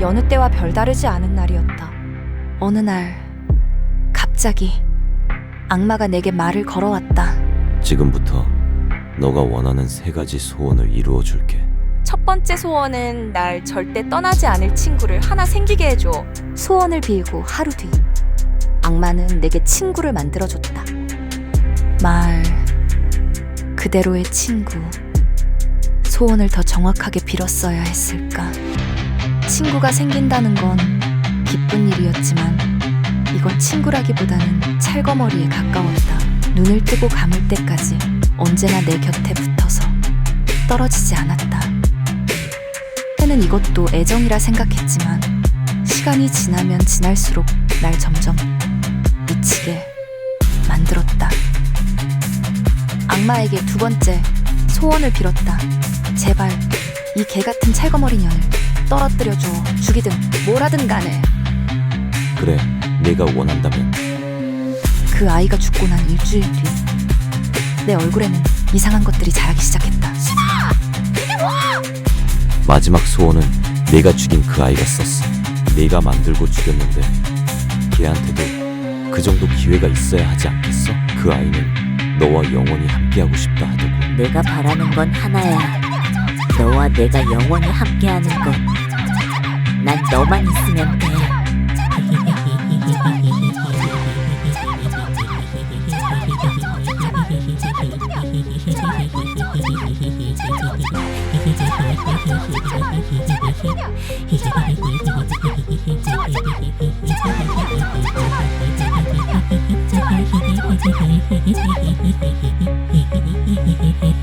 여느 때와 별다르지 않은 날이었다. 어느 날 갑자기 악마가 내게 말을 걸어왔다. 지금부터 너가 원하는 세 가지 소원을 이루어 줄게. 첫 번째 소원은 날 절대 떠나지 않을 친구를 하나 생기게 해줘. 소원을 빌고 하루 뒤 악마는 내게 친구를 만들어줬다. 말 그대로의 친구. 소원을 더 정확하게 빌었어야 했을까. 친구가 생긴다는 건 기쁜 일이었지만 이건 친구라기보다는 찰거머리에 가까웠다. 눈을 뜨고 감을 때까지 언제나 내 곁에 붙어서 떨어지지 않았다. 때는 이것도 애정이라 생각했지만 시간이 지나면 지날수록 날 점점 미치게 만들었다. 악마에게 두 번째 소원을 빌었다. 제발 이 개 같은 찰거머리 년을 떨어뜨려줘. 죽이든 뭐라든 간에 그래, 네가 원한다면 그 아이가 죽고 난 일주일 뒤 내 얼굴에는 이상한 것들이 자라기 시작했다. 마지막 소원은 네가 죽인 그 아이가 썼어. 네가 만들고 죽였는데 걔한테도 그 정도 기회가 있어야 하지 않겠어? 그 아이는 너와 영원히 함께하고 싶다 하더고 내가 바라는 건 하나야. 내가 영원히 함께하는 것. 난 너만 있으면 돼.